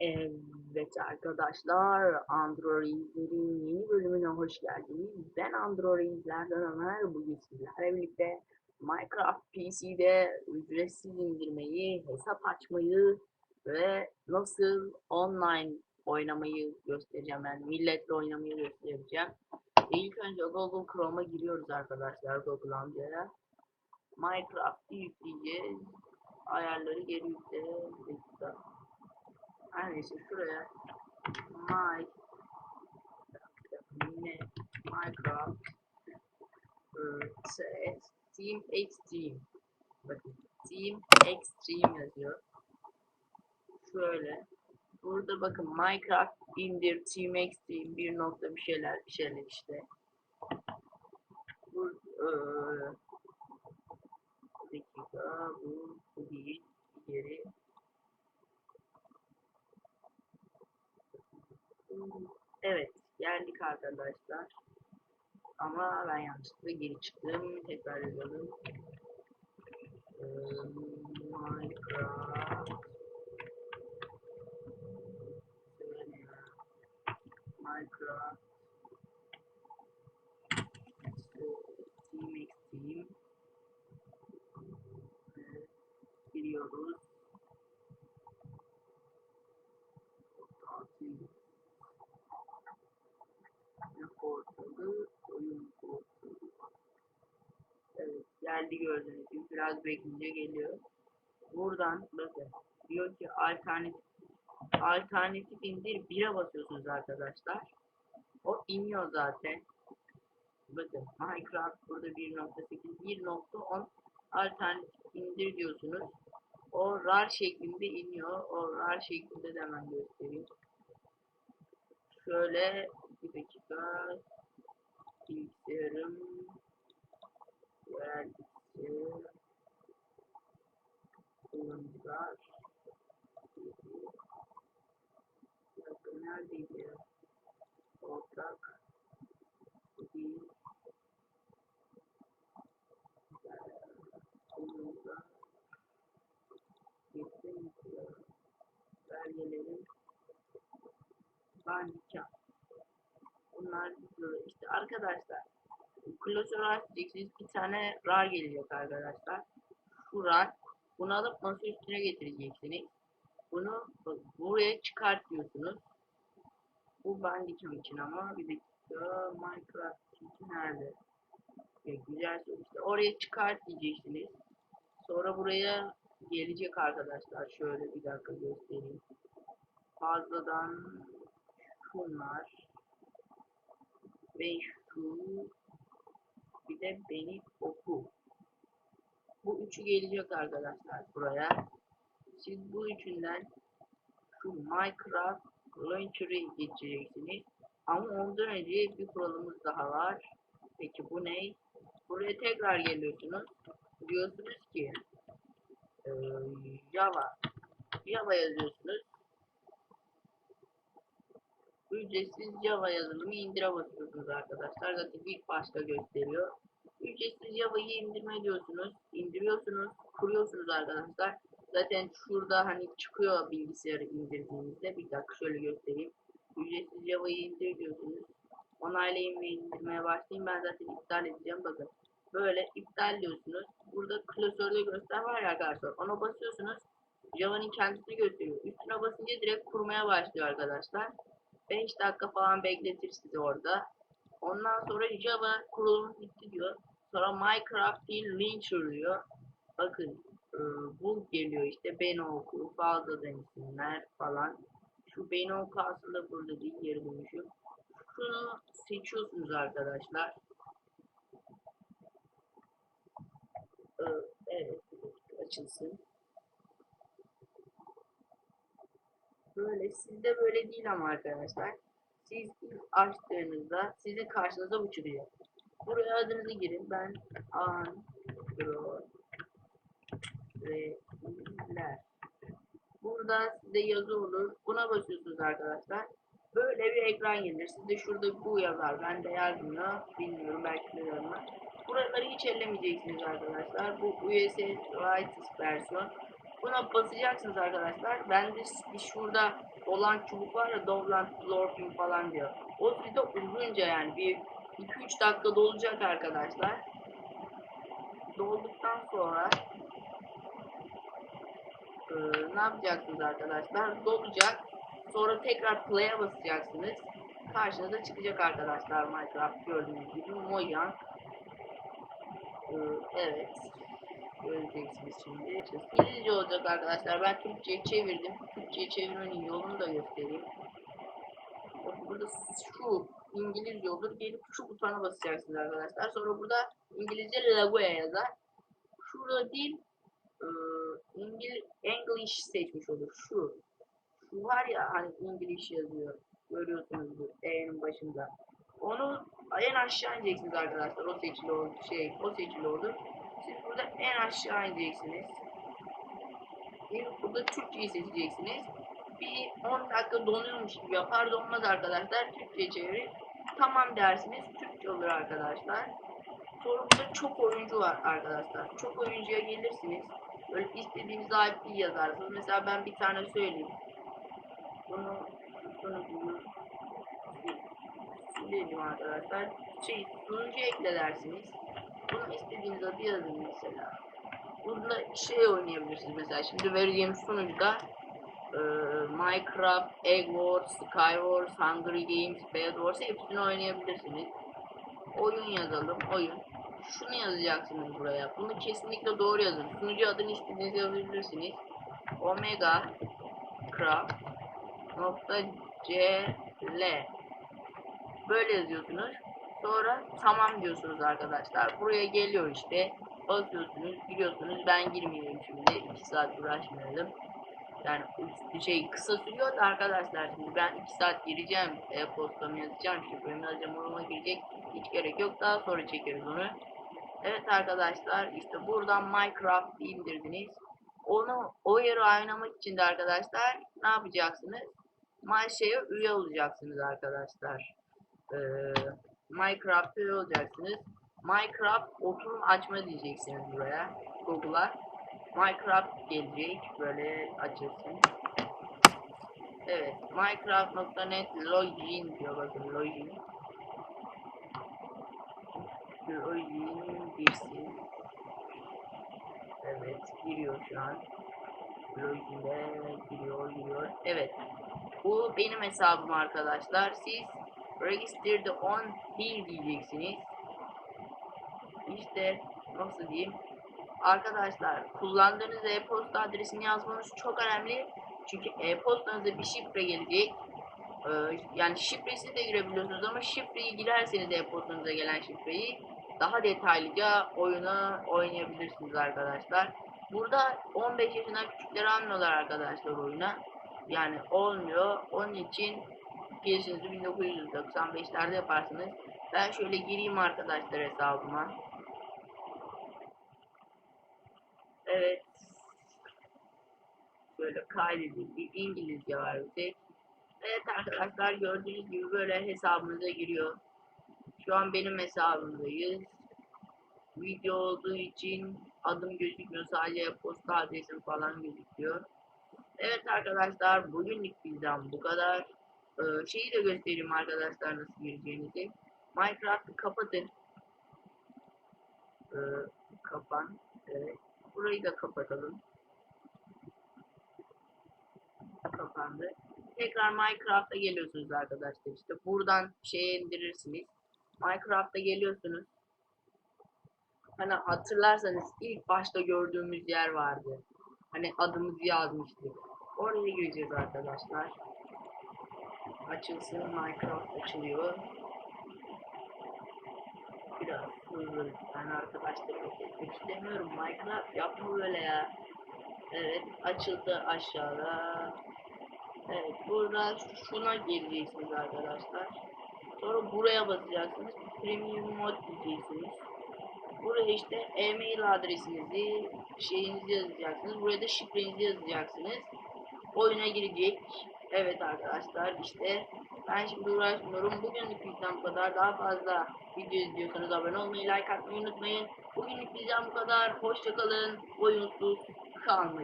Evet arkadaşlar, Android'lerin yeni bölümüne hoş geldiniz. Ben Android'lerden Ömer. Bugün sizlerle birlikte Minecraft PC'de ücretsiz indirmeyi, hesap açmayı ve nasıl online oynamayı göstereceğim. Yani milletle oynamayı göstereceğim. İlk önce Google Chrome'a giriyoruz arkadaşlar, Google amcaya. Minecraft'ı yükleyeceğiz. Ayarları geri yükle. Her neyse şuraya. My. Ne? Minecraft. Iı, se- Team Extreme. Bakın Team Extreme yazıyor. Şöyle. Burada bakın Minecraft indir Team Extreme bir nokta bir şeyler bir şeyler işte. Bu ıı, bir dakika bu değil geri Evet, geldik arkadaşlar. Ama ben yanlışlıkla geri çıktım. Tekrar yazalım. Ee, Minecraft. Minecraft. Team X Team. Ee, Giriyoruz. Team portalı, oyun portalı. Evet, geldi gördüğünüz gibi biraz bekleyince geliyor. Buradan bakın diyor ki alternatif alternatif indir 1'e basıyorsunuz arkadaşlar. O iniyor zaten. Bakın Minecraft burada 1.8 1.10 alternatif indir diyorsunuz. O RAR şeklinde iniyor. O RAR şeklinde de hemen göstereyim. Şöyle bir dakika bilgisayarım yerel bilgisayar kullanıcılar dakika neredeydi ortak değil kullanıcılar getirin belgelerin bandikam bunlar işte arkadaşlar klasör açacaksınız bir tane rar gelecek arkadaşlar. Şu rar bunu alıp masa üstüne getireceksiniz. Bunu buraya çıkartıyorsunuz. Bu bandicam için ama bir dakika minecraft için nerede? Ya, güzel işte oraya çıkart diyeceksiniz. Sonra buraya gelecek arkadaşlar. Şöyle bir dakika göstereyim. Fazladan şunlar. Ve şu de beni oku. Bu üçü gelecek arkadaşlar buraya. Siz bu üçünden şu Minecraft Launcher'ı geçeceksiniz. Ama ondan önce bir kuralımız daha var. Peki bu ne? Buraya tekrar geliyorsunuz. Diyorsunuz ki e, Java Java yazıyorsunuz ücretsiz Java yazılımı indire basıyorsunuz arkadaşlar. Zaten ilk başta gösteriyor. Ücretsiz Java'yı indirme diyorsunuz. indiriyorsunuz. Kuruyorsunuz arkadaşlar. Zaten şurada hani çıkıyor bilgisayarı indirdiğinizde. Bir dakika şöyle göstereyim. Ücretsiz Java'yı indir diyorsunuz. Onaylayın ve indirmeye başlayın. Ben zaten iptal edeceğim. Bakın. Böyle iptal diyorsunuz. Burada klasörde göster var ya arkadaşlar. Ona basıyorsunuz. Java'nın kendisini gösteriyor. Üstüne basınca direkt kurmaya başlıyor arkadaşlar. 5 dakika falan bekletir sizi orada. Ondan sonra Java kurulum bitti diyor. Sonra Minecraft değil Launcher diyor. Bakın e, bu geliyor işte beni oku fazladan isimler falan. Şu beni oku aslında burada değil yeri bulmuşum. Şunu seçiyorsunuz arkadaşlar. E, evet açılsın. Böyle sizde böyle değil ama arkadaşlar. Siz açtığınızda sizin karşınıza bu çıkıyor. Buraya adınızı girin. Ben Androidler. Burada size yazı olur. Buna basıyorsunuz arkadaşlar. Böyle bir ekran gelir. Sizde şurada bu yazar. Ben de yazmıyor. Bilmiyorum belki de yazmaz. Buraları hiç ellemeyeceksiniz arkadaşlar. Bu USS Latest versiyon. Buna basacaksınız arkadaşlar. Ben de şurada olan çubuk var ya Dovland Lorping falan diyor. O sizde uzunca yani bir 2-3 dakika dolacak arkadaşlar. Dolduktan sonra e, ne yapacaksınız arkadaşlar? Dolacak. Sonra tekrar play'e basacaksınız. Karşınıza çıkacak arkadaşlar Minecraft gördüğünüz gibi Mojang. Ee, evet. Göreceksiniz şimdi. İngilizce olacak arkadaşlar. Ben Türkçe'ye çevirdim. Türkçe'ye çevirmenin yolunu da göstereyim. Burada şu İngilizce olur. Gelip şu butona basacaksınız arkadaşlar. Sonra burada İngilizce Lagoya yazar. Şurada değil e, İngil English seçmiş olur. Şu. Şu var ya hani English yazıyor. Görüyorsunuz bu E'nin başında. Onu en aşağı ineceksiniz arkadaşlar. O seçili olur. Şey, o seçili olur. Siz burada en aşağı ineceksiniz. İlk burada Türkçeyi seçeceksiniz. Bir 10 dakika donuyormuş gibi yapar donmaz arkadaşlar. Türkçe çevirir. Tamam dersiniz. Türkçe olur arkadaşlar. Sonra burada çok oyuncu var arkadaşlar. Çok oyuncuya gelirsiniz. Böyle istediğiniz IP'yi yazarsınız. Mesela ben bir tane söyleyeyim. Bunu bunu bunu silelim arkadaşlar. Şey sunucu ekle dersiniz. Bunu istediğiniz adı yazın mesela. Bunda şey oynayabilirsiniz mesela. Şimdi vereceğim sunucuda e, Minecraft, Egg Wars, Sky Wars, Hunger Games, Bed Wars hepsini oynayabilirsiniz. Oyun yazalım, oyun. Şunu yazacaksınız buraya. Bunu kesinlikle doğru yazın. Sunucu adını istediğiniz yazabilirsiniz. Omega Craft nokta CL Böyle yazıyorsunuz. Sonra tamam diyorsunuz arkadaşlar. Buraya geliyor işte. Basıyorsunuz, giriyorsunuz. Ben girmeyeyim şimdi. 2 saat uğraşmayalım. Yani şey kısa sürüyor da arkadaşlar şimdi ben 2 saat gireceğim. E-postamı yazacağım. Şifremi yazacağım. Orama girecek. Hiç gerek yok. Daha sonra çekeriz onu. Evet arkadaşlar işte buradan Minecraft indirdiniz. Onu o yeri oynamak için de arkadaşlar ne yapacaksınız? MyShare üye olacaksınız arkadaşlar. Ee, Minecraft'a üye olacaksınız. Minecraft oturum açma diyeceksiniz buraya. Google'a. Minecraft gelecek. Böyle açılsın. Evet. Minecraft.net login diyor bakın login. Login girsin. Evet giriyor şu an. Login'de giriyor giriyor. Evet. Bu benim hesabım arkadaşlar. Siz registered on here diyeceksiniz. İşte nasıl diyeyim? Arkadaşlar kullandığınız e-posta adresini yazmanız çok önemli. Çünkü e-postanıza bir şifre gelecek. Ee, yani şifresini de girebiliyorsunuz ama şifreyi girerseniz e-postanıza gelen şifreyi daha detaylıca oyunu oynayabilirsiniz arkadaşlar. Burada 15 yaşından küçükleri almıyorlar arkadaşlar oyuna. Yani olmuyor. Onun için girişinizi 1995'lerde yaparsınız. Ben şöyle gireyim arkadaşlar hesabıma. Evet. Şöyle kaydedildi. İngilizce var bir tek. Evet arkadaşlar gördüğünüz gibi böyle hesabımıza giriyor. Şu an benim hesabımdayız. Video olduğu için adım gözükmüyor. Sadece posta adresim falan gözüküyor. Evet arkadaşlar bugünlük bizden bu kadar. Ee, şeyi de göstereyim arkadaşlar nasıl gireceğinizi. Minecraft'ı kapatın. Ee, kapan. Evet. Burayı da kapatalım. Kapandı. Tekrar Minecraft'a geliyorsunuz arkadaşlar. İşte buradan şey indirirsiniz. Minecraft'a geliyorsunuz. Hani hatırlarsanız ilk başta gördüğümüz yer vardı. Hani adımızı yazmıştık. Oraya gireceğiz arkadaşlar. Açılsın Minecraft açılıyor. Biraz hızlı ben arkadaşları bekletmek istemiyorum. Minecraft yapma böyle ya. Evet açıldı aşağıda. Evet burada şuna geleceksiniz arkadaşlar. Sonra buraya basacaksınız. Premium mod diyeceksiniz. Buraya işte e-mail adresinizi, şeyinizi yazacaksınız. Buraya da şifrenizi yazacaksınız. Oyuna girecek. Evet arkadaşlar işte ben şimdi uğraşmıyorum. Bugünlük bizden bu kadar. Daha fazla video izliyorsanız abone olmayı, like atmayı unutmayın. Bugünlük bizden bu kadar. Hoşçakalın. Oyunsuz kalmayın.